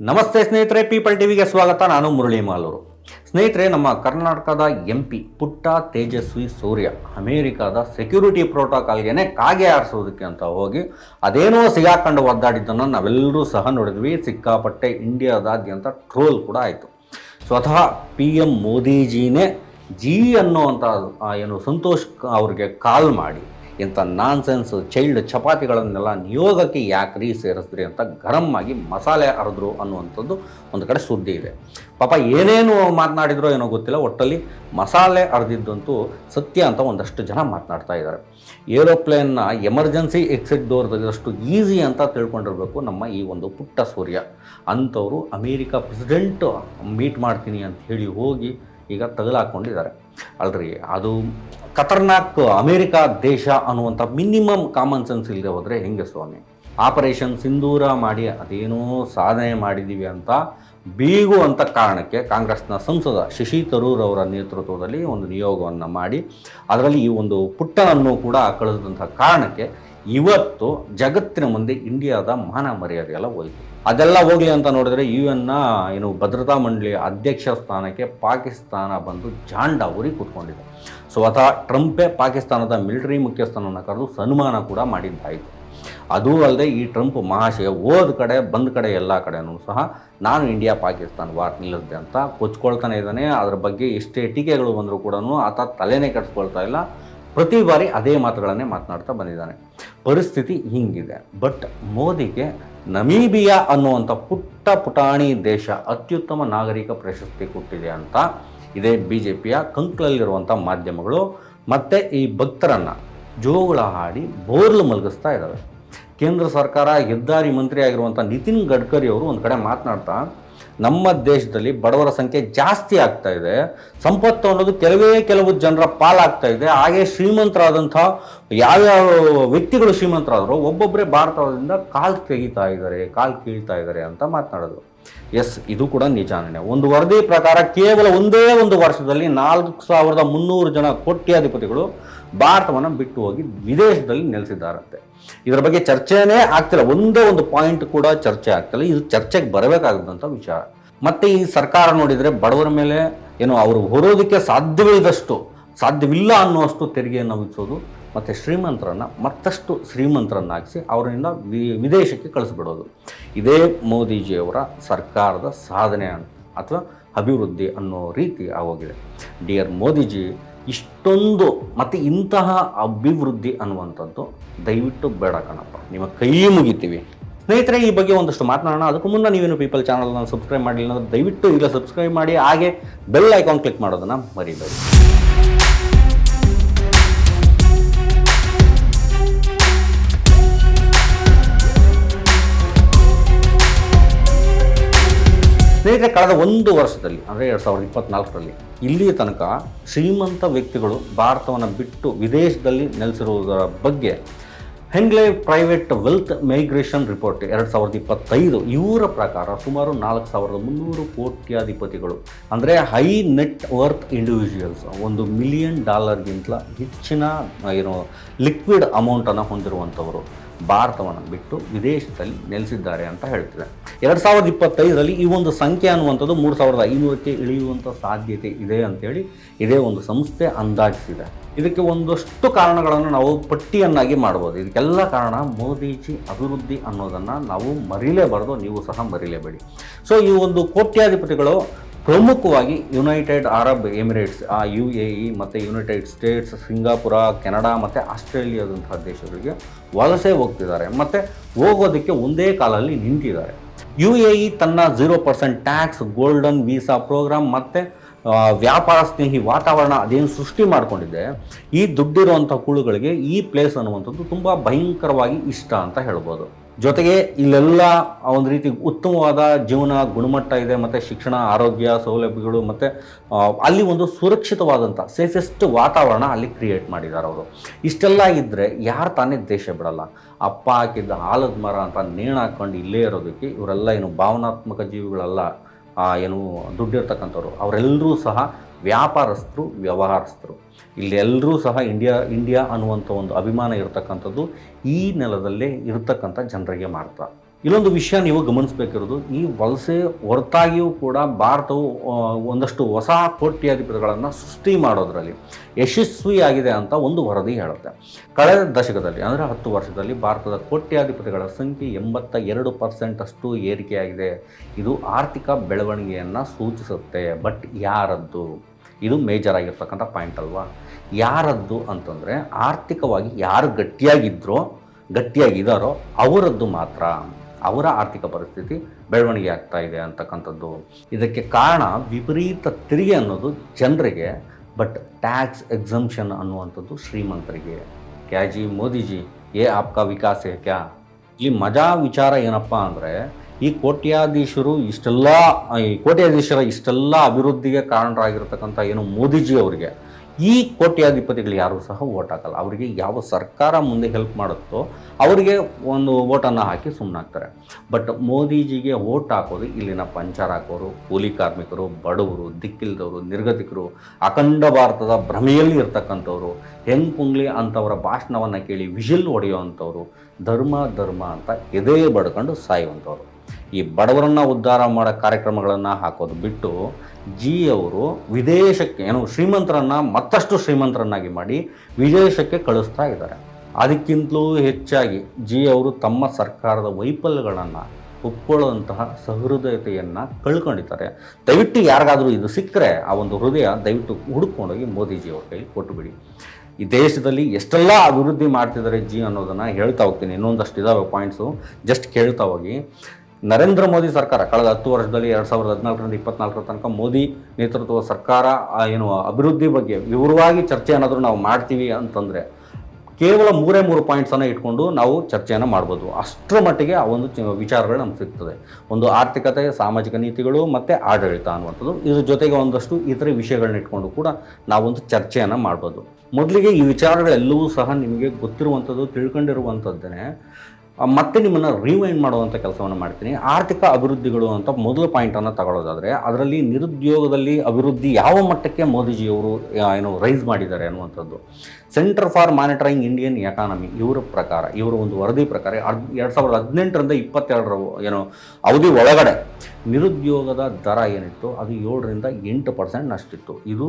ನಮಸ್ತೆ ಸ್ನೇಹಿತರೆ ಪೀಪಲ್ ಟಿವಿಗೆ ಸ್ವಾಗತ. ನಾನು ಮುರಳಿ ಮಾಲೂರು. ಸ್ನೇಹಿತರೆ, ನಮ್ಮ ಕರ್ನಾಟಕದ ಎಂ ಪಿ ಪುಟ್ಟ ತೇಜಸ್ವಿ ಸೂರ್ಯ ಅಮೇರಿಕಾದ ಸೆಕ್ಯೂರಿಟಿ ಪ್ರೋಟೋಕಾಲ್ಗೆ ಕಾಗೆ ಆರಿಸೋದಕ್ಕೆ ಅಂತ ಹೋಗಿ ಅದೇನೋ ಸಿಗಾಕೊಂಡು ಒದ್ದಾಡಿದ್ದನ್ನು ನಾವೆಲ್ಲರೂ ಸಹ ನೋಡಿದ್ವಿ. ಸಿಕ್ಕಾಪಟ್ಟೆ ಇಂಡಿಯಾದಾದ್ಯಂತ ಟ್ರೋಲ್ ಕೂಡ ಆಯಿತು. ಸ್ವತಃ ಪಿ ಎಂ ಮೋದಿಜಿನೇ ಜಿ ಅನ್ನುವಂಥ ಏನು ಸಂತೋಷ್ ಅವ್ರಿಗೆ ಕಾಲ್ ಮಾಡಿ ಇಂಥ ನಾನ್ಸೆನ್ಸ್ ಚೈಲ್ಡ್ ಚಪಾತಿಗಳನ್ನೆಲ್ಲ ನಿಯೋಗಕ್ಕೆ ಯಾಕೆ ರೀ ಸೇರಿಸ್ರಿ ಅಂತ ಗರಂ ಆಗಿ ಮಸಾಲೆ ಅರೆದ್ರು ಅನ್ನುವಂಥದ್ದು ಒಂದು ಕಡೆ ಸುದ್ದಿ ಇದೆ. ಪಾಪ ಏನೇನು ಮಾತನಾಡಿದ್ರೋ ಏನೋ ಗೊತ್ತಿಲ್ಲ, ಒಟ್ಟಲ್ಲಿ ಮಸಾಲೆ ಅರೆದಿದ್ದಂತೂ ಸತ್ಯ ಅಂತ ಒಂದಷ್ಟು ಜನ ಮಾತನಾಡ್ತಾ ಇದ್ದಾರೆ. ಏರೋಪ್ಲೇನ್ನ ಎಮರ್ಜೆನ್ಸಿ ಎಕ್ಸಿಟ್ ಡೋರ್ ತೆಗೆದಷ್ಟು ಈಸಿ ಅಂತ ತಿಳ್ಕೊಂಡಿರಬೇಕು ನಮ್ಮ ಈ ಒಂದು ಪುಟ್ಟ ಸೂರ್ಯ. ಅಂಥವರು ಅಮೇರಿಕ ಪ್ರೆಸಿಡೆಂಟ್ ಮೀಟ್ ಮಾಡ್ತೀನಿ ಅಂತ ಹೇಳಿ ಹೋಗಿ ಈಗ ತಗಲಾಕೊಂಡಿದ್ದಾರೆ ಅಲ್ರಿ, ಅದು ಖತರ್ನಾಕ್ ಅಮೇರಿಕ ದೇಶ ಅನ್ನುವಂಥ ಮಿನಿಮಮ್ ಕಾಮನ್ ಸೆನ್ಸ್ ಇಲ್ಲದೆ ಹೋದರೆ ಹೆಂಗೆ ಸ್ವಾಮಿ? ಆಪರೇಷನ್ ಸಿಂಧೂರ ಮಾಡಿ ಅದೇನೋ ಸಾಧನೆ ಮಾಡಿದ್ದೀವಿ ಅಂತ ಬೀಗುವಂಥ ಕಾರಣಕ್ಕೆ ಕಾಂಗ್ರೆಸ್ನ ಸಂಸದ ಶಶಿ ತರೂರ್ ಅವರ ನೇತೃತ್ವದಲ್ಲಿ ಒಂದು ನಿಯೋಗವನ್ನು ಮಾಡಿ, ಅದರಲ್ಲಿ ಈ ಒಂದು ಪುಟ್ಟನನ್ನು ಕೂಡ ಕಳಿಸಿದಂಥ ಕಾರಣಕ್ಕೆ ಇವತ್ತು ಜಗತ್ತಿನ ಮುಂದೆ ಇಂಡಿಯಾದ ಮಾನ ಮರ್ಯಾದೆ ಎಲ್ಲ ಹೋಯಿತು. ಅದೆಲ್ಲ ಹೋಗಲಿ ಅಂತ ನೋಡಿದ್ರೆ ಯು ಎನ್ನ ಏನು ಭದ್ರತಾ ಮಂಡಳಿ ಅಧ್ಯಕ್ಷ ಸ್ಥಾನಕ್ಕೆ ಪಾಕಿಸ್ತಾನ ಬಂದು ಜಾಂಡ ಉರಿ ಕೂತ್ಕೊಂಡಿದೆ. ಸ್ವತಃ ಟ್ರಂಪೇ ಪಾಕಿಸ್ತಾನದ ಮಿಲಿಟರಿ ಮುಖ್ಯಸ್ಥನನ್ನು ಕರೆದು ಸನ್ಮಾನ ಕೂಡ ಮಾಡಿದ್ದಾಯಿತು ಅದೂ ಅಲ್ಲದೆ ಈ ಟ್ರಂಪ್ ಮಹಾಶಯ ಹೋದ ಕಡೆ, ಬಂದ ಕಡೆ ಎಲ್ಲ ಕಡೆನೂ ಸಹ ನಾನು ಇಂಡಿಯಾ ಪಾಕಿಸ್ತಾನ ವಾರ್ ನಿಲ್ಲದೆ ಅಂತ ಕೊಚ್ಕೊಳ್ತಾನೆ ಇದ್ದಾನೆ. ಅದ್ರ ಬಗ್ಗೆ ಎಷ್ಟೇ ಟೀಕೆಗಳು ಬಂದರೂ ಕೂಡ ಆತ ತಲೆನೇ ಕೆಡಿಸ್ಕೊಳ್ತಾ ಇಲ್ಲ. ಪ್ರತಿ ಬಾರಿ ಅದೇ ಮಾತುಗಳನ್ನೇ ಮಾತನಾಡ್ತಾ ಬಂದಿದ್ದಾನೆ. ಪರಿಸ್ಥಿತಿ ಹೀಗಿದೆ. ಬಟ್ ಮೋದಿಗೆ ನಮೀಬಿಯಾ ಅನ್ನುವಂಥ ಪುಟ್ಟ ಪುಟಾಣಿ ದೇಶ ಅತ್ಯುತ್ತಮ ನಾಗರಿಕ ಪ್ರಶಸ್ತಿ ಕೊಟ್ಟಿದೆ ಅಂತ ಇದೇ ಬಿ ಜೆ ಪಿಯ ಕಂಕ್ಲಲ್ಲಿರುವಂಥ ಮಾಧ್ಯಮಗಳು ಮತ್ತು ಈ ಭಕ್ತರನ್ನು ಜೋಗುಳ ಹಾಡಿ ಬೋರ್ಲು ಮಲಗಿಸ್ತಾ ಇದ್ದಾವೆ. ಕೇಂದ್ರ ಸರ್ಕಾರ ಹೆದ್ದಾರಿ ಮಂತ್ರಿ ಆಗಿರುವಂಥ ನಿತಿನ್ ಗಡ್ಕರಿ ಅವರು ಒಂದು ಕಡೆ ಮಾತನಾಡ್ತಾ ನಮ್ಮ ದೇಶದಲ್ಲಿ ಬಡವರ ಸಂಖ್ಯೆ ಜಾಸ್ತಿ ಆಗ್ತಾ ಇದೆ. ಸಂಪತ್ತು ಅನ್ನೋದು ಕೆಲವೇ ಕೆಲವು ಜನರ ಪಾಲಾಗ್ತಾ ಇದೆ. ಹಾಗೆ ಶ್ರೀಮಂತರಾದಂಥ ಯಾವ್ಯಾವ ವ್ಯಕ್ತಿಗಳು ಶ್ರೀಮಂತರಾದರೂ ಒಬ್ಬೊಬ್ಬರೇ ಭಾರತದಿಂದ ಕಾಲು ತೆಗಿತಾ ಇದ್ದಾರೆ, ಕಾಲು ಕೀಳ್ತಾ ಇದ್ದಾರೆ ಅಂತ ಮಾತನಾಡೋದು. ಎಸ್, ಇದು ಕೂಡ ನಿಜಾನೇ ಒಂದು ವರದಿ ಪ್ರಕಾರ ಕೇವಲ ಒಂದೇ ಒಂದು ವರ್ಷದಲ್ಲಿ ನಾಲ್ಕು ಸಾವಿರದ ಮುನ್ನೂರು ಜನ ಕೋಟ್ಯಾಧಿಪತಿಗಳು ಭಾರತವನ್ನು ಬಿಟ್ಟು ಹೋಗಿ ವಿದೇಶದಲ್ಲಿ ನೆಲೆಸಿದ್ದಾರಂತೆ. ಇದರ ಬಗ್ಗೆ ಚರ್ಚೆನೇ ಆಗ್ತಿಲ್ಲ. ಒಂದೇ ಒಂದು ಪಾಯಿಂಟ್ ಕೂಡ ಚರ್ಚೆ ಆಗ್ತಿಲ್ಲ. ಇದು ಚರ್ಚೆಗೆ ಬರಬೇಕಾದಂಥ ವಿಚಾರ. ಮತ್ತೆ ಈ ಸರ್ಕಾರ ನೋಡಿದರೆ ಬಡವರ ಮೇಲೆ ಏನು ಅವರು ಹೊರೋದಕ್ಕೆ ಸಾಧ್ಯವಿಲ್ಲದಷ್ಟು, ಸಾಧ್ಯವಿಲ್ಲ ಅನ್ನುವಷ್ಟು ತೆರಿಗೆಯನ್ನು ವಿಧಿಸೋದು, ಮತ್ತು ಶ್ರೀಮಂತರನ್ನು ಮತ್ತಷ್ಟು ಶ್ರೀಮಂತರನ್ನಾಗಿಸಿ ಅವರಿಂದ ವಿ, ವಿದೇಶಕ್ಕೆ ಕಳಿಸ್ಬಿಡೋದು. ಇದೇ ಮೋದಿಜಿಯವರ ಸರ್ಕಾರದ ಸಾಧನೆ ಅಥವಾ ಅಭಿವೃದ್ಧಿ ಅನ್ನೋ ರೀತಿ ಆಗೋಗಿದೆ. ಡಿಯರ್ ಮೋದಿಜಿ ಇಷ್ಟೊಂದು ಮತ್ತು ಇಂತಹ ಅಭಿವೃದ್ಧಿ ಅನ್ನುವಂಥದ್ದು ದಯವಿಟ್ಟು ಬೇಡ ಕಣಪ್ಪ. ನಿಮ್ಮ ಕೈ ಮುಗಿತೀವಿ. ಸ್ನೇಹಿತರೆ, ಈ ಬಗ್ಗೆ ಒಂದಷ್ಟು ಮಾತನಾಡೋಣ. ಅದಕ್ಕೂ ಮುನ್ನ ನೀವೇನು ಪೀಪಲ್ ಚಾನಲ್ನ ಸಬ್ಸ್ಕ್ರೈಬ್ ಮಾಡಿಲ್ಲ ಅಂದ್ರೆ ದಯವಿಟ್ಟು ಈಗ ಸಬ್ಸ್ಕ್ರೈಬ್ ಮಾಡಿ. ಹಾಗೆ ಬೆಲ್ ಐಕಾನ್ ಕ್ಲಿಕ್ ಮಾಡೋದನ್ನು ಮರಿಬೇಡಿ. ಸ್ನೇಹಿತರೆ, ಕಳೆದ ಒಂದು ವರ್ಷದಲ್ಲಿ, ಅಂದರೆ ಎರಡು ಸಾವಿರದ ಇಪ್ಪತ್ನಾಲ್ಕರಲ್ಲಿ, ಇಲ್ಲಿಯ ತನಕ ಶ್ರೀಮಂತ ವ್ಯಕ್ತಿಗಳು ಭಾರತವನ್ನು ಬಿಟ್ಟು ವಿದೇಶದಲ್ಲಿ ನೆಲೆಸಿರುವುದರ ಬಗ್ಗೆ Henley private wealth migration report ಎರಡು ಸಾವಿರದ ಇಪ್ಪತ್ತೈದು, ಇವರ ಪ್ರಕಾರ ಸುಮಾರು ನಾಲ್ಕು ಸಾವಿರದ ಮುನ್ನೂರು ಕೋಟ್ಯಾಧಿಪತಿಗಳು, ಅಂದರೆ ಹೈ ನೆಟ್ ವರ್ತ್ ಇಂಡಿವಿಜುವಲ್ಸ್, ಒಂದು ಮಿಲಿಯನ್ ಡಾಲರ್ಗಿಂತ ಹೆಚ್ಚಿನ, ಏನು, ಲಿಕ್ವಿಡ್ ಅಮೌಂಟನ್ನು ಹೊಂದಿರುವಂಥವರು. ಭಾರತವನ್ನು ಬಿಟ್ಟು ವಿದೇಶದಲ್ಲಿ ನೆಲೆಸಿದ್ದಾರೆ ಅಂತ ಹೇಳ್ತಿದೆ. ಎರಡು ಸಾವಿರದ ಇಪ್ಪತ್ತೈದರಲ್ಲಿ ಈ ಒಂದು ಸಂಖ್ಯೆ ಅನ್ನುವಂಥದ್ದು ಮೂರು ಸಾವಿರದ ಐನೂರಕ್ಕೆ ಇಳಿಯುವಂಥ ಸಾಧ್ಯತೆ ಇದೆ ಅಂತೇಳಿ ಇದೇ ಒಂದು ಸಂಸ್ಥೆ ಅಂದಾಜಿಸಿದೆ. ಇದಕ್ಕೆ ಒಂದಷ್ಟು ಕಾರಣಗಳನ್ನು ನಾವು ಪಟ್ಟಿಯನ್ನಾಗಿ ಮಾಡ್ಬೋದು. ಇದಕ್ಕೆಲ್ಲ ಕಾರಣ ಮೋದಿಜಿ ಅಭಿವೃದ್ಧಿ ಅನ್ನೋದನ್ನು ನಾವು ಮರಿಲೇಬಾರ್ದು, ನೀವು ಸಹ ಮರಿಲೇಬೇಡಿ. ಸೊ ಈ ಒಂದು ಕೋಟ್ಯಾಧಿಪತಿಗಳು ಪ್ರಮುಖವಾಗಿ ಯುನೈಟೆಡ್ ಅರಬ್ ಎಮಿರೇಟ್ಸ್ ಆ ಯು ಎ ಇ ಮತ್ತು ಯುನೈಟೆಡ್ ಸ್ಟೇಟ್ಸ್ ಸಿಂಗಾಪುರ ಕೆನಡಾ ಮತ್ತು ಆಸ್ಟ್ರೇಲಿಯಾದಂತಹ ದೇಶಗಳಿಗೆ ವಲಸೆ ಹೋಗ್ತಿದ್ದಾರೆ. ಮತ್ತು ಹೋಗೋದಕ್ಕೆ ಒಂದೇ ಕಾಲಲ್ಲಿ ನಿಂತಿದ್ದಾರೆ. ಯು ಎ ಇ ತನ್ನ zero percent tax golden visa programme ಮತ್ತು ವ್ಯಾಪಾರ ಸ್ನೇಹಿ ವಾತಾವರಣ ಅದೇನು ಸೃಷ್ಟಿ ಮಾಡಿಕೊಂಡಿದೆ, ಈ ದುಡ್ಡಿರುವಂಥ ಕುಳುಗಳಿಗೆ ಈ ಪ್ಲೇಸ್ ಅನ್ನುವಂಥದ್ದು ತುಂಬ ಭಯಂಕರವಾಗಿ ಇಷ್ಟ ಅಂತ ಹೇಳ್ಬೋದು. ಜೊತೆಗೆ ಇಲ್ಲೆಲ್ಲ ಒಂದು ರೀತಿ ಉತ್ತಮವಾದ ಜೀವನ ಗುಣಮಟ್ಟ ಇದೆ, ಮತ್ತು ಶಿಕ್ಷಣ, ಆರೋಗ್ಯ, ಸೌಲಭ್ಯಗಳು, ಮತ್ತು ಅಲ್ಲಿ ಒಂದು ಸುರಕ್ಷಿತವಾದಂಥ ಸೇಫೆಸ್ಟ್ ವಾತಾವರಣ ಅಲ್ಲಿ ಕ್ರಿಯೇಟ್ ಮಾಡಿದ್ದಾರೆ ಅವರು. ಇಷ್ಟೆಲ್ಲ ಇದ್ದರೆ ಯಾರು ತಾನೇ ದೇಶ ಬಿಡಲ್ಲ? ಅಪ್ಪ ಹಾಕಿದ್ದ ಆಲದ ಮರ ಅಂತ ನೇಣು ಹಾಕ್ಕೊಂಡು ಇಲ್ಲೇ ಇರೋದಕ್ಕೆ ಇವರೆಲ್ಲ ಏನು ಭಾವನಾತ್ಮಕ ಜೀವಿಗಳಲ್ಲ. ಏನು ದುಡ್ಡಿರ್ತಕ್ಕಂಥವ್ರು ಅವರೆಲ್ಲರೂ ಸಹ ವ್ಯಾಪಾರಸ್ಥರು, ವ್ಯವಹಾರಸ್ಥರು. ಇಲ್ಲೆಲ್ಲರೂ ಸಹ ಇಂಡಿಯಾ ಇಂಡಿಯಾ ಅನ್ನುವಂಥ ಒಂದು ಅಭಿಮಾನ ಇರತಕ್ಕಂಥದ್ದು ಈ ನೆಲದಲ್ಲೇ ಇರತಕ್ಕಂಥ ಜನರಿಗೆ ಮಾತ್ರ. ಇಲ್ಲೊಂದು ವಿಷಯ ನೀವು ಗಮನಿಸಬೇಕಿರೋದು, ಈ ವಲಸೆ ಹೊರತಾಗಿಯೂ ಕೂಡ ಭಾರತವು ಒಂದಷ್ಟು ಹೊಸ ಕೋಟ್ಯಾಧಿಪತಿಗಳನ್ನು ಸೃಷ್ಟಿ ಮಾಡೋದರಲ್ಲಿ ಯಶಸ್ವಿಯಾಗಿದೆ ಅಂತ ಒಂದು ವರದಿ ಹೇಳುತ್ತೆ. ಕಳೆದ ದಶಕದಲ್ಲಿ, ಅಂದರೆ ಹತ್ತು ವರ್ಷದಲ್ಲಿ ಭಾರತದ ಕೋಟ್ಯಾಧಿಪತಿಗಳ ಸಂಖ್ಯೆ ಎಂಬತ್ತ ಎರಡು ಪರ್ಸೆಂಟ್ ಅಷ್ಟು ಏರಿಕೆಯಾಗಿದೆ. ಇದು ಆರ್ಥಿಕ ಬೆಳವಣಿಗೆಯನ್ನು ಸೂಚಿಸುತ್ತೆ. ಬಟ್ ಯಾರದ್ದು? ಇದು ಮೇಜರ್ ಆಗಿರ್ತಕ್ಕಂಥ ಪಾಯಿಂಟ್ ಅಲ್ವಾ? ಯಾರದ್ದು ಅಂತಂದರೆ, ಆರ್ಥಿಕವಾಗಿ ಯಾರು ಗಟ್ಟಿಯಾಗಿದ್ದರೋ ಗಟ್ಟಿಯಾಗಿದ್ದಾರೋ ಅವರದ್ದು ಮಾತ್ರ. ಅವರ ಆರ್ಥಿಕ ಪರಿಸ್ಥಿತಿ ಬೆಳವಣಿಗೆ ಆಗ್ತಾ ಇದೆ ಅಂತಕ್ಕಂಥದ್ದು. ಇದಕ್ಕೆ ಕಾರಣ ವಿಪರೀತ ತೆರಿಗೆ ಅನ್ನೋದು ಜನರಿಗೆ ಬಟ್ ಟ್ಯಾಕ್ಸ್ ಎಕ್ಸಮ್ಷನ್ ಅನ್ನುವಂಥದ್ದು ಶ್ರೀಮಂತರಿಗೆ. ಕ್ಯಾಜಿ ಮೋದಿಜಿ, ಏ ಆಪ್ಕಾ ವಿಕಾಸ್ ಕ್ಯಾ? ಇಲ್ಲಿ ಮಜಾ ವಿಚಾರ ಏನಪ್ಪ ಅಂದರೆ, ಈ ಕೋಟ್ಯಾಧೀಶರು ಇಷ್ಟೆಲ್ಲ, ಈ ಕೋಟ್ಯಾಧೀಶರ ಇಷ್ಟೆಲ್ಲ ಅಭಿವೃದ್ಧಿಗೆ ಕಾರಣರಾಗಿರ್ತಕ್ಕಂಥ ಏನು ಮೋದಿಜಿ ಅವರಿಗೆ ಈ ಕೋಟ್ಯಾಧಿಪತಿಗಳು ಯಾರು ಸಹ ವೋಟ್ ಹಾಕಲ್ಲ. ಅವರಿಗೆ ಯಾವ ಸರ್ಕಾರ ಮುಂದೆ ಹೆಲ್ಪ್ ಮಾಡುತ್ತೋ ಅವರಿಗೆ ಒಂದು ಓಟನ್ನು ಹಾಕಿ ಸುಮ್ಮನಾಗ್ತಾರೆ ಬಟ್ ಮೋದಿಜಿಗೆ ಓಟ್ ಹಾಕೋದು ಇಲ್ಲಿನ ಪಂಚರ್ ಹಾಕೋರು ಕೂಲಿ ಕಾರ್ಮಿಕರು, ಬಡವರು, ದಿಕ್ಕಿಲ್ದವರು, ನಿರ್ಗತಿಕರು, ಅಖಂಡ ಭಾರತದ ಭ್ರಮೆಯಲ್ಲಿ ಇರ್ತಕ್ಕಂಥವ್ರು, ಹೆಂಗ್ ಕುಂಗ್ಲಿ ಅಂತವರ ಭಾಷಣವನ್ನು ಕೇಳಿ ವಿಜಿಲ್ ಹೊಡೆಯುವಂಥವ್ರು, ಧರ್ಮ ಧರ್ಮ ಅಂತ ಎದೆ ಬಡ್ಕೊಂಡು ಸಾಯುವಂಥವ್ರು. ಈ ಬಡವರನ್ನು ಉದ್ಧಾರ ಮಾಡೋ ಕಾರ್ಯಕ್ರಮಗಳನ್ನು ಹಾಕೋದು ಬಿಟ್ಟು ಜಿ ಅವರು ವಿದೇಶಕ್ಕೆ, ಏನು ಶ್ರೀಮಂತರನ್ನು ಮತ್ತಷ್ಟು ಶ್ರೀಮಂತರನ್ನಾಗಿ ಮಾಡಿ ವಿದೇಶಕ್ಕೆ ಕಳಿಸ್ತಾ ಇದ್ದಾರೆ. ಅದಕ್ಕಿಂತಲೂ ಹೆಚ್ಚಾಗಿ ಜಿ ಅವರು ತಮ್ಮ ಸರ್ಕಾರದ ವೈಫಲ್ಯಗಳನ್ನು ಒಪ್ಕೊಳ್ಳುವಂತಹ ಸಹೃದಯತೆಯನ್ನು ಕಳ್ಕೊಂಡಿದ್ದಾರೆ. ದಯವಿಟ್ಟು ಯಾರಿಗಾದರೂ ಇದು ಸಿಕ್ಕರೆ ಆ ಒಂದು ಹೃದಯ ದಯವಿಟ್ಟು ಹುಡುಕೊಂಡೋಗಿ ಮೋದಿಜಿಯವ್ರ ಕೈಲಿ ಕೊಟ್ಟುಬಿಡಿ. ಈ ದೇಶದಲ್ಲಿ ಎಷ್ಟೆಲ್ಲ ಅಭಿವೃದ್ಧಿ ಮಾಡ್ತಿದ್ದಾರೆ ಜಿ ಅನ್ನೋದನ್ನು ಹೇಳ್ತಾ ಹೋಗ್ತೀನಿ. ಇನ್ನೊಂದಷ್ಟು ಇದಾವೆ ಪಾಯಿಂಟ್ಸು ಜಸ್ಟ್ ಕೇಳ್ತಾ ಹೋಗಿ. ನರೇಂದ್ರ ಮೋದಿ ಸರ್ಕಾರ, ಕಳೆದ ಹತ್ತು ವರ್ಷದಲ್ಲಿ ಎರಡು ಸಾವಿರದ ಹದಿನಾಲ್ಕರಿಂದ ಇಪ್ಪತ್ನಾಲ್ಕರ ತನಕ ಮೋದಿ ನೇತೃತ್ವದ ಸರ್ಕಾರ ಏನು, ಅಭಿವೃದ್ಧಿ ಬಗ್ಗೆ ವಿವರವಾಗಿ ಚರ್ಚೆ ಏನಾದರೂ ನಾವು ಮಾಡ್ತೀವಿ ಅಂತಂದರೆ ಕೇವಲ ಮೂರೇ ಮೂರು ಪಾಯಿಂಟ್ಸನ್ನು ಇಟ್ಕೊಂಡು ನಾವು ಚರ್ಚೆಯನ್ನು ಮಾಡ್ಬೋದು. ಅಷ್ಟರ ಮಟ್ಟಿಗೆ ಆ ಒಂದು ವಿಚಾರಗಳು ನಮ್ಗೆ ಸಿಗ್ತದೆ. ಒಂದು ಆರ್ಥಿಕತೆ, ಸಾಮಾಜಿಕ ನೀತಿಗಳು ಮತ್ತು ಆಡಳಿತ ಅನ್ನುವಂಥದ್ದು. ಇದ್ರ ಜೊತೆಗೆ ಒಂದಷ್ಟು ಇತರೆ ವಿಷಯಗಳನ್ನ ಇಟ್ಕೊಂಡು ಕೂಡ ನಾವೊಂದು ಚರ್ಚೆಯನ್ನು ಮಾಡ್ಬೋದು. ಮೊದಲಿಗೆ ಈ ವಿಚಾರಗಳೆಲ್ಲವೂ ಸಹ ನಿಮಗೆ ಗೊತ್ತಿರುವಂಥದ್ದು ತಿಳ್ಕೊಂಡಿರುವಂಥದ್ದೇ ಮತ್ತೆ ನಿಮ್ಮನ್ನು ರಿವೈಂಡ್ ಮಾಡುವಂಥ ಕೆಲಸವನ್ನು ಮಾಡ್ತೀನಿ. ಆರ್ಥಿಕ ಅಭಿವೃದ್ಧಿಗಳು ಅಂತ ಮೊದಲ ಪಾಯಿಂಟನ್ನು ತಗೊಳ್ಳೋದಾದರೆ ಅದರಲ್ಲಿ ನಿರುದ್ಯೋಗದಲ್ಲಿ ಅಭಿವೃದ್ಧಿ ಯಾವ ಮಟ್ಟಕ್ಕೆ ಮೋದಿಜಿಯವರು ಏನು ರೈಸ್ ಮಾಡಿದ್ದಾರೆ ಅನ್ನುವಂಥದ್ದು. Centre for monitoring Indian economy ಇವರ ಪ್ರಕಾರ, ಇವರ ಒಂದು ವರದಿ ಪ್ರಕಾರ ಎರಡು ಸಾವಿರದ ಹದಿನೆಂಟರಿಂದ ಇಪ್ಪತ್ತೆರಡರ ಏನು ಅವಧಿ ಒಳಗಡೆ ನಿರುದ್ಯೋಗದ ದರ ಏನಿತ್ತು ಅದು ಏಳರಿಂದ ಎಂಟು ಪರ್ಸೆಂಟ್ ಅಷ್ಟಿತ್ತು ಇದು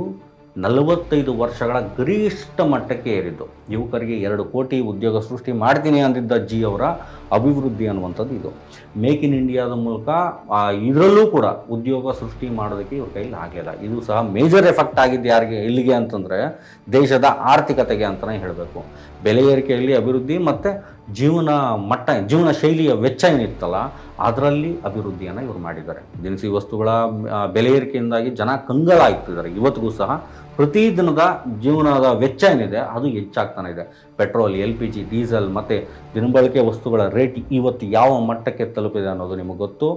ನಲವತ್ತೈದು ವರ್ಷಗಳ ಗರಿಷ್ಠ ಮಟ್ಟಕ್ಕೆ ಏರಿದ್ದು. ಯುವಕರಿಗೆ ಎರಡು ಕೋಟಿ ಉದ್ಯೋಗ ಸೃಷ್ಟಿ ಮಾಡ್ತೀನಿ ಅಂದಿದ್ದ ಜಿ ಅವರ ಅಭಿವೃದ್ಧಿ ಅನ್ನುವಂಥದ್ದು ಇದು. ಮೇಕ್ ಇನ್ ಇಂಡಿಯಾದ ಮೂಲಕ ಇದರಲ್ಲೂ ಕೂಡ ಉದ್ಯೋಗ ಸೃಷ್ಟಿ ಮಾಡೋದಕ್ಕೆ ಇವ್ರ ಕೈಲಿ ಆಗಲಿಲ್ಲ. ಇದು ಸಹ ಮೇಜರ್ ಎಫೆಕ್ಟ್ ಆಗಿದ್ದು ಯಾರಿಗೆ ಇಲ್ಲಿಗೆ ಅಂತಂದರೆ ದೇಶದ ಆರ್ಥಿಕತೆಗೆ ಅಂತಲೇ ಹೇಳಬೇಕು. ಬೆಲೆ ಏರಿಕೆಯಲ್ಲಿ ಅಭಿವೃದ್ಧಿ ಮತ್ತು ಜೀವನ ಮಟ್ಟ, ಜೀವನ ಶೈಲಿಯ ವೆಚ್ಚ ಏನಿತ್ತಲ್ಲ, ಅದರಲ್ಲಿ ಅಭಿವೃದ್ಧಿಯನ್ನು ಇವರು ಮಾಡಿದ್ದಾರೆ. ದಿನಸಿ ವಸ್ತುಗಳ ಬೆಲೆ ಏರಿಕೆಯಿಂದಾಗಿ ಜನ ಕಂಗಾಲಾಗ್ತಿದ್ದಾರೆ. ಇವತ್ತಿಗೂ ಸಹ ಪ್ರತಿದಿನದ ಜೀವನದ ವೆಚ್ಚ ಏನಿದೆ, ಅದು ಹೆಚ್ಚಾಗ್ತಾನೆ ಇದೆ. Petrol, L P G, diesel ಮತ್ತು ದಿನಬಳಕೆ ವಸ್ತುಗಳ ರೇಟ್ ಇವತ್ತು ಯಾವ ಮಟ್ಟಕ್ಕೆ ತಲುಪಿದೆ ಅನ್ನೋದು ನಿಮಗೆ ಗೊತ್ತು.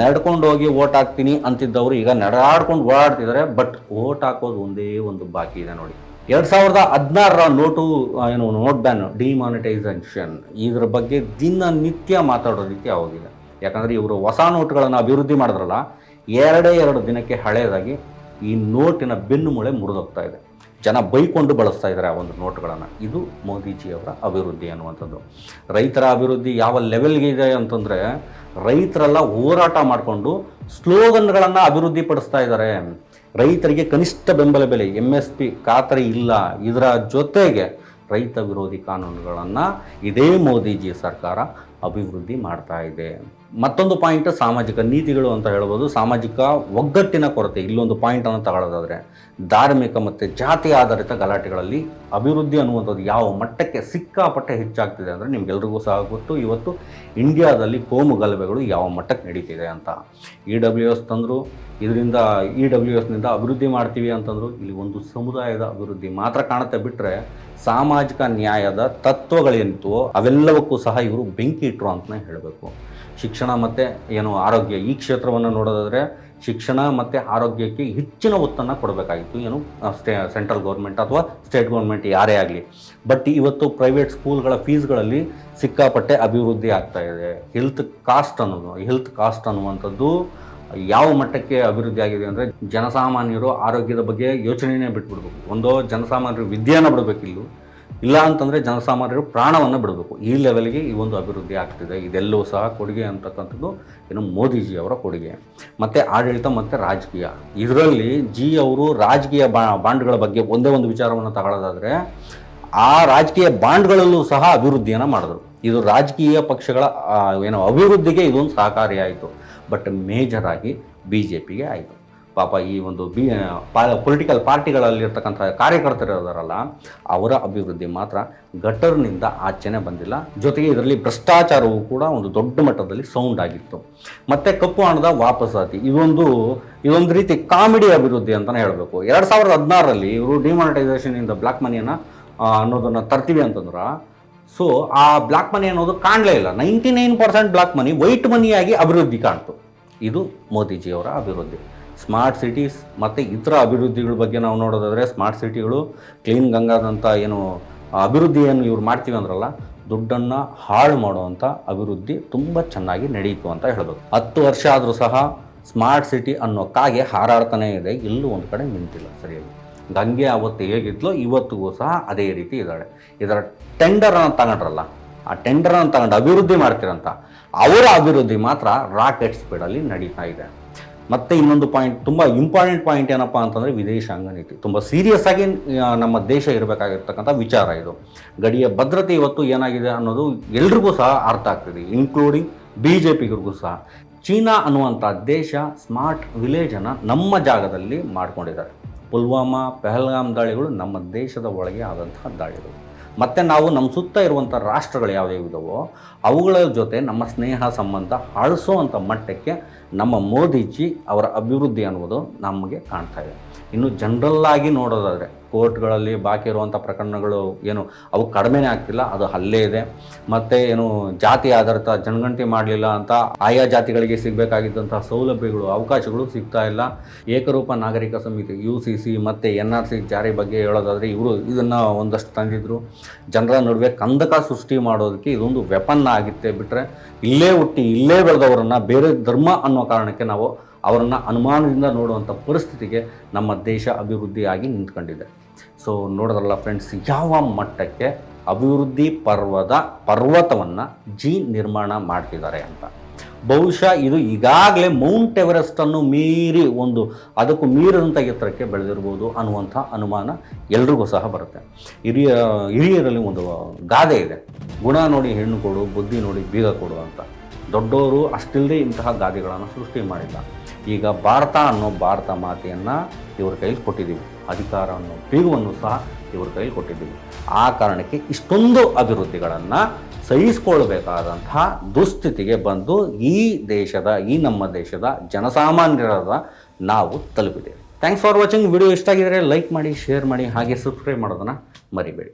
ನಡ್ಕೊಂಡು ಹೋಗಿ ಓಟ್ ಹಾಕ್ತೀನಿ ಅಂತಿದ್ದವರು ಈಗ ನಡೆದಾಡ್ಕೊಂಡು ಓಡಾಡ್ತಿದ್ದಾರೆ, ಬಟ್ ಓಟ್ ಹಾಕೋದು ಒಂದೇ ಒಂದು ಬಾಕಿ ಇದೆ ನೋಡಿ. ಎರಡು ಸಾವಿರದ ಹದಿನಾರರ ನೋಟು ಏನು ನೋಟ್ ಬ್ಯಾನ್, ಡಿಮಾನಿಟೈಸೇಷನ್, ಇದ್ರ ಬಗ್ಗೆ ದಿನನಿತ್ಯ ಮಾತಾಡೋ ರೀತಿ ಆಗೋಗಿದೆ. ಯಾಕಂದರೆ ಇವರು ಹೊಸ ನೋಟುಗಳನ್ನು ಅಭಿವೃದ್ಧಿ ಮಾಡಿದ್ರಲ್ಲ, ಎರಡೇ ಎರಡು ದಿನಕ್ಕೆ ಹಳೆಯದಾಗಿ ಈ ನೋಟಿನ ಬೆನ್ನು ಮೂಳೆ ಮುರಿದೋಗ್ತಾ ಇದೆ. ಜನ ಬೈಕೊಂಡು ಬಳಸ್ತಾ ಇದ್ದಾರೆ ಆ ಒಂದು ನೋಟ್ಗಳನ್ನು. ಇದು ಮೋದಿಜಿಯವರ ಅಭಿವೃದ್ಧಿ ಅನ್ನುವಂಥದ್ದು. ರೈತರ ಅಭಿವೃದ್ಧಿ ಯಾವ ಲೆವೆಲ್ಗೆ ಇದೆ ಅಂತಂದರೆ, ರೈತರೆಲ್ಲ ಹೋರಾಟ ಮಾಡಿಕೊಂಡು ಸ್ಲೋಗನ್ಗಳನ್ನು ಅಭಿವೃದ್ಧಿ ಪಡಿಸ್ತಾ ಇದ್ದಾರೆ. ರೈತರಿಗೆ ಕನಿಷ್ಠ ಬೆಂಬಲ ಬೆಲೆ ಎಂ ಎಸ್ ಪಿ ಖಾತರಿ ಇಲ್ಲ. ಇದರ ಜೊತೆಗೆ ರೈತ ವಿರೋಧಿ ಕಾನೂನುಗಳನ್ನು ಇದೇ ಮೋದಿಜಿ ಸರ್ಕಾರ ಅಭಿವೃದ್ಧಿ ಮಾಡ್ತಾ ಇದೆ. ಮತ್ತೊಂದು ಪಾಯಿಂಟ್ ಸಾಮಾಜಿಕ ನೀತಿಗಳು ಅಂತ ಹೇಳ್ಬೋದು. ಸಾಮಾಜಿಕ ಒಗ್ಗಟ್ಟಿನ ಕೊರತೆ, ಇಲ್ಲೊಂದು ಪಾಯಿಂಟನ್ನು ತಗೊಳ್ಳೋದಾದರೆ ಧಾರ್ಮಿಕ ಮತ್ತು ಜಾತಿ ಆಧಾರಿತ ಗಲಾಟೆಗಳಲ್ಲಿ ಅಭಿವೃದ್ಧಿ ಅನ್ನುವಂಥದ್ದು ಯಾವ ಮಟ್ಟಕ್ಕೆ ಸಿಕ್ಕಾಪಟ್ಟೆ ಹೆಚ್ಚಾಗ್ತಿದೆ ಅಂದರೆ ನಿಮಗೆಲ್ರಿಗೂ ಸಹ ಗೊತ್ತು. ಇವತ್ತು ಇಂಡಿಯಾದಲ್ಲಿ ಕೋಮು ಗಲಭೆಗಳು ಯಾವ ಮಟ್ಟಕ್ಕೆ ನಡೀತಿದೆ ಅಂತ. ಇ ಡಬ್ಲ್ಯೂ ಎಸ್ ತಂದರು, ಇದರಿಂದ ಇ ಡಬ್ಲ್ಯೂ ಎಸ್ನಿಂದ ಅಭಿವೃದ್ಧಿ ಮಾಡ್ತೀವಿ ಅಂತಂದರು, ಇಲ್ಲಿ ಒಂದು ಸಮುದಾಯದ ಅಭಿವೃದ್ಧಿ ಮಾತ್ರ ಕಾಣುತ್ತೆ ಬಿಟ್ಟರೆ ಸಾಮಾಜಿಕ ನ್ಯಾಯದ ತತ್ವಗಳೇನಿತ್ತು ಅವೆಲ್ಲವಕ್ಕೂ ಸಹ ಇವರು ಬೆಂಕಿ ಇಟ್ಟರು ಅಂತಲೇ ಹೇಳಬೇಕು. ಶಿಕ್ಷಣ ಮತ್ತು ಏನು ಆರೋಗ್ಯ, ಈ ಕ್ಷೇತ್ರವನ್ನು ನೋಡೋದಾದರೆ ಶಿಕ್ಷಣ ಮತ್ತು ಆರೋಗ್ಯಕ್ಕೆ ಹೆಚ್ಚಿನ ಒತ್ತನ್ನು ಕೊಡಬೇಕಾಗಿತ್ತು. ಏನು ಸ್ಟೇ, ಸೆಂಟ್ರಲ್ ಗೌರ್ಮೆಂಟ್ ಅಥವಾ ಸ್ಟೇಟ್ ಗೌರ್ಮೆಂಟ್ ಯಾರೇ ಆಗಲಿ. ಬಟ್ ಇವತ್ತು ಪ್ರೈವೇಟ್ ಸ್ಕೂಲ್ಗಳ ಫೀಸ್ಗಳಲ್ಲಿ ಸಿಕ್ಕಾಪಟ್ಟೆ ಅಭಿವೃದ್ಧಿ ಆಗ್ತಾ ಇದೆ. ಹೆಲ್ತ್ ಕಾಸ್ಟ್ ಅನ್ನೋದು ಹೆಲ್ತ್ ಕಾಸ್ಟ್ ಅನ್ನುವಂಥದ್ದು ಯಾವ ಮಟ್ಟಕ್ಕೆ ಅಭಿವೃದ್ಧಿ ಆಗಿದೆ ಅಂದರೆ ಜನಸಾಮಾನ್ಯರು ಆರೋಗ್ಯದ ಬಗ್ಗೆ ಯೋಚನೆನೇ ಬಿಟ್ಬಿಡ್ಬೇಕು. ಒಂದೋ ಜನಸಾಮಾನ್ಯರು ವಿದ್ಯೆಯನ್ನು ಬಿಡಬೇಕಿಲ್ಲು ಇಲ್ಲ ಅಂತಂದರೆ ಜನಸಾಮಾನ್ಯರು ಪ್ರಾಣವನ್ನು ಬಿಡಬೇಕು. ಈ ಲೆವೆಲ್ಗೆ ಈ ಒಂದು ಅಭಿವೃದ್ಧಿ ಆಗ್ತಿದೆ. ಇದೆಲ್ಲವೂ ಸಹ ಕೊಡುಗೆ ಅಂತಕ್ಕಂಥದ್ದು ಏನು ಮೋದಿಜಿ ಅವರ ಕೊಡುಗೆ. ಮತ್ತು ಆಡಳಿತ ಮತ್ತು ರಾಜಕೀಯ. ಇದರಲ್ಲಿ ಜಿ ಅವರು ರಾಜಕೀಯ ಬಾ, ಬಾಂಡ್ಗಳ ಬಗ್ಗೆ ಒಂದೇ ಒಂದು ವಿಚಾರವನ್ನು ತಗೊಳ್ಳೋದಾದರೆ ಆ ರಾಜಕೀಯ ಬಾಂಡ್ಗಳಲ್ಲೂ ಸಹ ಅಭಿವೃದ್ಧಿಯನ್ನು ಮಾಡಿದ್ರು. ಇದು ರಾಜಕೀಯ ಪಕ್ಷಗಳ ಏನು ಅಭಿವೃದ್ಧಿಗೆ ಇದೊಂದು ಸಹಕಾರಿಯಾಯಿತು ಬಟ್ ಮೇಜರ್ ಆಗಿ ಬಿ ಜೆ ಪಿಗೆ ಆಯಿತು. ಪಾಪ ಈ ಒಂದು ಬಿ ಪೊಲಿಟಿಕಲ್ ಪಾರ್ಟಿಗಳಲ್ಲಿರ್ತಕ್ಕಂಥ ಕಾರ್ಯಕರ್ತರು ಇದಾರಲ್ಲ ಅವರ ಅಭಿವೃದ್ಧಿ ಮಾತ್ರ ಗಟರ್ನಿಂದ ಆಚೆನೆ ಬಂದಿಲ್ಲ. ಜೊತೆಗೆ ಇದರಲ್ಲಿ ಭ್ರಷ್ಟಾಚಾರವು ಕೂಡ ಒಂದು ದೊಡ್ಡ ಮಟ್ಟದಲ್ಲಿ ಸೌಂಡ್ ಆಗಿತ್ತು. ಮತ್ತು ಕಪ್ಪು ಹಣದ ವಾಪಸಾತಿ, ಇದೊಂದು ಇದೊಂದು ರೀತಿ ಕಾಮಿಡಿ ಅಭಿವೃದ್ಧಿ ಅಂತಲೇ ಹೇಳಬೇಕು. ಎರಡು ಸಾವಿರದ ಹದಿನಾರರಲ್ಲಿ ಇವರು ಡಿಮಾನಿಟೈಸೇಷನಿಂದ ಬ್ಲ್ಯಾಕ್ ಮನಿಯನ್ನು ಅನ್ನೋದನ್ನು ತರ್ತೀವಿ ಅಂತಂದ್ರೆ ಸೊ ಆ ಬ್ಲ್ಯಾಕ್ ಮನಿ ಅನ್ನೋದು ಕಾಣಲೇ ಇಲ್ಲ. Ninety nine percent black money white ಮನಿಯಾಗಿ ಅಭಿವೃದ್ಧಿ ಕಾಣ್ತು. ಇದು ಮೋದಿಜಿಯವರ ಅಭಿವೃದ್ಧಿ. ಸ್ಮಾರ್ಟ್ ಸಿಟೀಸ್ ಮತ್ತು ಇತರ ಅಭಿವೃದ್ಧಿಗಳ ಬಗ್ಗೆ ನಾವು ನೋಡೋದಾದರೆ ಸ್ಮಾರ್ಟ್ ಸಿಟಿಗಳು, ಕ್ಲೀನ್ ಗಂಗಾದಂಥ ಏನು ಅಭಿವೃದ್ಧಿಯನ್ನು ಇವ್ರು ಮಾಡ್ತೀವಿ ಅಂದ್ರಲ್ಲ, ದುಡ್ಡನ್ನು ಹಾಳು ಮಾಡುವಂಥ ಅಭಿವೃದ್ಧಿ ತುಂಬ ಚೆನ್ನಾಗಿ ನಡೆಯಿತು ಅಂತ ಹೇಳ್ಬೋದು. ಹತ್ತು ವರ್ಷ ಆದರೂ ಸಹ ಸ್ಮಾರ್ಟ್ ಸಿಟಿ ಅನ್ನೋ ಕಾಗೆ ಹಾರಾಡ್ತಾನೇ ಇದೆ ಇಲ್ಲೂ ಒಂದು ಕಡೆ ನಿಂತಿಲ್ಲ ಸರಿಯಾಗಿ ಗಂಗೆ ಅವತ್ತು ಹೇಗಿದ್ಲೋ ಇವತ್ತಿಗೂ ಸಹ ಅದೇ ರೀತಿ ಇದ್ದಾಳೆ. ಇದರ ಟೆಂಡರನ್ನು ತಗೊಂಡ್ರಲ್ಲ, ಆ ಟೆಂಡರನ್ನು ತಗೊಂಡು ಅಭಿವೃದ್ಧಿ ಮಾಡ್ತೀರಂತ, ಅವರ ಅಭಿವೃದ್ಧಿ ಮಾತ್ರ ರಾಕೆಟ್ ಸ್ಪೀಡಲ್ಲಿ ನಡೀತಾ ಇದೆ. ಮತ್ತೆ ಇನ್ನೊಂದು ಪಾಯಿಂಟ್ ತುಂಬ ಇಂಪಾರ್ಟೆಂಟ್ ಪಾಯಿಂಟ್ ಏನಪ್ಪ ಅಂತಂದರೆ ವಿದೇಶಾಂಗ ನೀತಿ. ತುಂಬ ಸೀರಿಯಸ್ ಆಗಿ ನಮ್ಮ ದೇಶ ಇರಬೇಕಾಗಿರ್ತಕ್ಕಂಥ ವಿಚಾರ ಇದು. ಗಡಿಯ ಭದ್ರತೆ ಇವತ್ತು ಏನಾಗಿದೆ ಅನ್ನೋದು ಎಲ್ರಿಗೂ ಸಹ ಅರ್ಥ ಆಗ್ತಿದೆ ಇನ್ಕ್ಲೂಡಿಂಗ್ ಬಿ ಜೆ ಸಹ. ಚೀನಾ ಅನ್ನುವಂಥ ದೇಶ ಸ್ಮಾರ್ಟ್ ವಿಲೇಜನ್ನು ನಮ್ಮ ಜಾಗದಲ್ಲಿ ಮಾಡಿಕೊಂಡಿದ್ದಾರೆ. ಪುಲ್ವಾಮಾ, ಪೆಹಲ್ಗಾಮ್ ದಾಳಿಗಳು ನಮ್ಮ ದೇಶದ ಒಳಗೆ ಆದಂತಹ ದಾಳಿಗಳು. ಮತ್ತು ನಾವು ನಮ್ಮ ಸುತ್ತ ಇರುವಂಥ ರಾಷ್ಟ್ರಗಳು ಯಾವ್ಯಾವ ಇದಾವೋ ಅವುಗಳ ಜೊತೆ ನಮ್ಮ ಸ್ನೇಹ, ಸಂಬಂಧ ಅಳಿಸೋವಂಥ ಮಟ್ಟಕ್ಕೆ ನಮ್ಮ ಮೋದಿಜಿ ಅವರ ಅಭಿವೃದ್ಧಿ ಅನ್ನುವುದು ನಮಗೆ ಕಾಣ್ತಾ ಇದೆ. ಇನ್ನು ಜನರಲ್ ಆಗಿ ನೋಡೋದಾದರೆ ಕೋರ್ಟ್ಗಳಲ್ಲಿ ಬಾಕಿ ಇರುವಂಥ ಪ್ರಕರಣಗಳು ಏನು ಅವು ಕಡಿಮೆ ಆಗ್ತಿಲ್ಲ, ಅದು ಅಲ್ಲೇ ಇದೆ. ಮತ್ತು ಏನು ಜಾತಿ ಆಧಾರಿತ ಜನಗಣತಿ ಮಾಡಲಿಲ್ಲ ಅಂತ ಆಯಾ ಜಾತಿಗಳಿಗೆ ಸಿಗಬೇಕಾಗಿದ್ದಂತಹ ಸೌಲಭ್ಯಗಳು, ಅವಕಾಶಗಳು ಸಿಗ್ತಾ ಇಲ್ಲ. ಏಕರೂಪ ನಾಗರಿಕ ಸಮಿತಿ ಯು ಸಿ ಸಿ ಮತ್ತು ಎನ್ ಆರ್ ಸಿ ಜಾರಿ ಬಗ್ಗೆ ಹೇಳೋದಾದರೆ ಇವರು ಇದನ್ನು ಒಂದಷ್ಟು ತಂದಿದ್ರು. ಜನರ ನಡುವೆ ಕಂದಕ ಸೃಷ್ಟಿ ಮಾಡೋದಕ್ಕೆ ಇದೊಂದು ವೆಪನ್ ಆಗಿತ್ತೆ ಬಿಟ್ಟರೆ ಇಲ್ಲೇ ಹುಟ್ಟಿ ಇಲ್ಲೇ ಬೆಳೆದವರನ್ನು ಬೇರೆ ಧರ್ಮ ಅನ್ನೋ ಕಾರಣಕ್ಕೆ ನಾವು ಅವರನ್ನು ಅನುಮಾನದಿಂದ ನೋಡುವಂಥ ಪರಿಸ್ಥಿತಿಗೆ ನಮ್ಮ ದೇಶ ಅಭಿವೃದ್ಧಿಯಾಗಿ ನಿಂತ್ಕೊಂಡಿದೆ. ಸೊ ನೋಡೋದ್ರಲ್ಲ ಫ್ರೆಂಡ್ಸ್ ಯಾವ ಮಟ್ಟಕ್ಕೆ ಅಭಿವೃದ್ಧಿ ಪರ್ವದ ಪರ್ವತವನ್ನು ಜಿ ನಿರ್ಮಾಣ ಮಾಡ್ತಿದ್ದಾರೆ ಅಂತ. ಬಹುಶಃ ಇದು ಈಗಾಗಲೇ ಮೌಂಟ್ ಎವರೆಸ್ಟನ್ನು ಮೀರಿ ಒಂದು, ಅದಕ್ಕೂ ಮೀರಿದಂಥ ಎತ್ತರಕ್ಕೆ ಬೆಳೆದಿರ್ಬೋದು ಅನ್ನುವಂಥ ಅನುಮಾನ ಎಲ್ರಿಗೂ ಸಹ ಬರುತ್ತೆ. ಹಿರಿಯ, ಹಿರಿಯರಲ್ಲಿ ಒಂದು ಗಾದೆ ಇದೆ. ಗುಣ ನೋಡಿ ಹೆಣ್ಣು ಕೊಡು, ಬುದ್ಧಿ ನೋಡಿ ಬೀಗ ಕೊಡು ಅಂತ. ದೊಡ್ಡವರು ಅಷ್ಟಿಲ್ಲದೆ ಇಂತಹ ಗಾದೆಗಳನ್ನು ಸೃಷ್ಟಿ ಮಾಡಿಲ್ಲ. ಈಗ ಭಾರತ ಅನ್ನೋ ಭಾರತ ಮಾತೆಯನ್ನು ಇವ್ರ ಕೈಲಿ ಕೊಟ್ಟಿದ್ದೀವಿ. ಅಧಿಕಾರ ಅನ್ನೋ ಬೀಗವನ್ನು ಸಹ ಇವ್ರ ಕೈಲಿ ಕೊಟ್ಟಿದ್ದೀವಿ. ಆ ಕಾರಣಕ್ಕೆ ಇಷ್ಟೊಂದು ಅಭಿವೃದ್ಧಿಗಳನ್ನು ಸಹಿಸಿಕೊಳ್ಬೇಕಾದಂತಹ ದುಸ್ಥಿತಿಗೆ ಬಂದು ಈ ದೇಶದ, ಈ ನಮ್ಮ ದೇಶದ ಜನಸಾಮಾನ್ಯರಾದ ನಾವು ತಲುಪಿದ್ದೇವೆ. ಥ್ಯಾಂಕ್ಸ್ ಫಾರ್ ವಾಚಿಂಗ್ ವಿಡಿಯೋ ಇಷ್ಟ ಆಗಿದರೆ ಲೈಕ್ ಮಾಡಿ ಶೇರ್ ಮಾಡಿ, ಹಾಗೆ ಸಬ್ಸ್ಕ್ರೈಬ್ ಮಾಡೋದನ್ನು ಮರಿಬೇಡಿ.